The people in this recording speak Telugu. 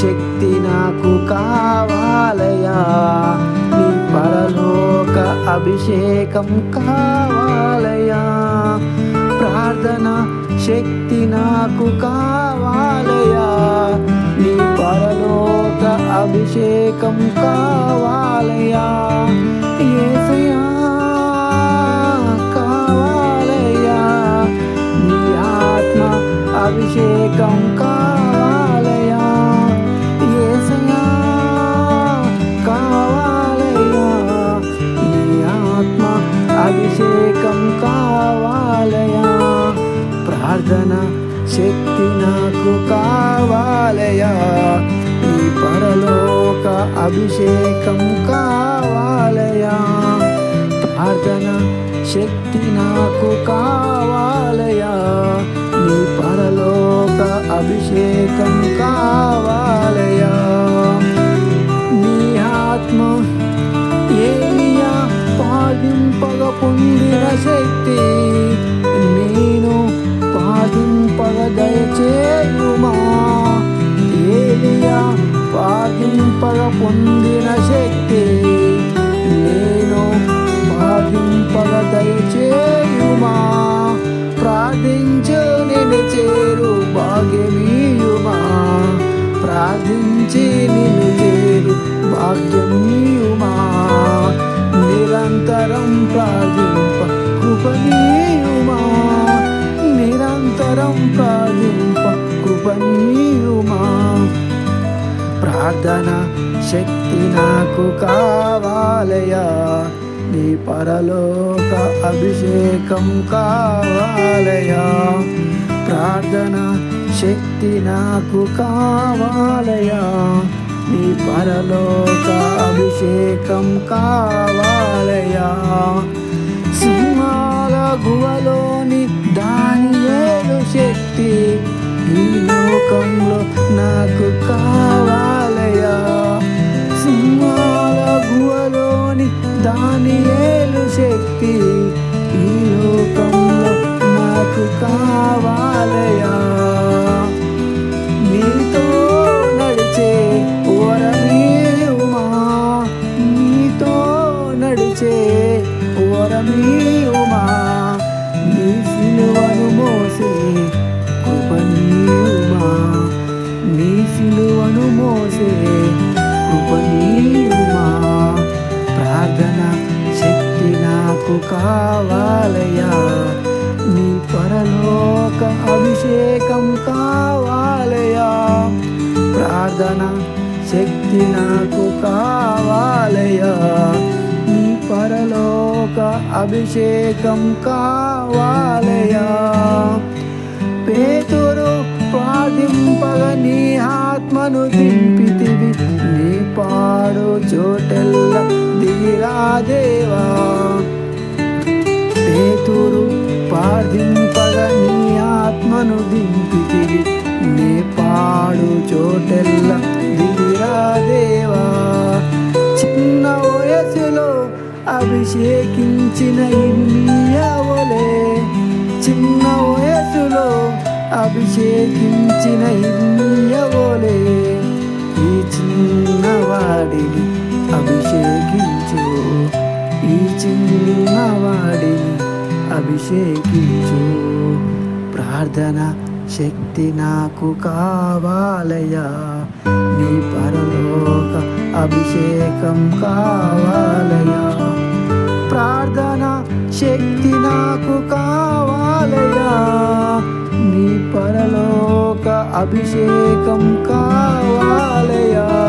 శక్తి నాకు కావాలయా నీ పరలోక అభిషేకం కావాలయా ప్రార్థన శక్తి నాకు కావాలయా నీ పరలోక అభిషేకం కావాలయా యేసయ్యా కావాలయ్యా. నీ ఆత్మ అభిషేకం ప్రార్థన శక్తి నాకు కావాలయా నీ పరలోక అభిషేకం కావాలయా ప్రార్థన శక్తి నాకు కావాలయా నీ పరలోక అభిషేకం కావాలయా నీ ఆత్మ ఏలియా పాదింపగ పొందిన శక్తి పాదింపగ దయచేయుమా ఏలియా పాదింపగ పొందిన శక్తి నేను ప్రార్థింపగ దయచేయుమా ప్రార్థించు నిన్ను చేరు భాగ్యమీయుమా? ప్రార్థించి నిన్ను చేరు భాగ్యమీయుమా? నిరంతరం ప్రార్థింప కృపణీ ప్రార్థన శక్తి నాకు కావాలయా నీ పరలోక అభిషేకం కావాలయా ప్రార్థన శక్తి నాకు కావాలయా నీ పరలోక అభిషేకం కావాలయా సింహాల గువలోని దాని ఏడు శక్తి ఈ లోకంలో నాకు శక్తి ఈ లోకంలో నాకు కావాలయా నీతో నడిచే నీతో నడిచే నాకు కావాలయ్యా. నీ పరలోక అభిషేకం కావాలయ్యా. ప్రార్థన శక్తి నాకు కావాలయ్యా. నీ పరలోక అభిషేకం కావాలయ్యా. పేతురు ప్రార్థింపగ నీ ఆత్మను దింపితివి. నీ పాడు చోటెల్ల దిగిరా దేవా. ప్రార్థింపగ నీ ఆత్మను దింపితివి. నే పాడు చోటెల్ల దిగిరా దేవా. చిన్న వయసులో అభిషేకించిన ఇన్నియవలే చిన్న వయసులో అభిషేకించిన ఇన్నియవలే ఈ చిన్నవాడిని అభిషేకించు. ప్రార్థన శక్తి నాకు కావాలయ్యా. నీ పరలోక అభిషేకం కావాలయ్యా. ప్రార్థన శక్తి నాకు కావాలయ్యా. నీ పరలోక అభిషేకం కావాలయ్యా.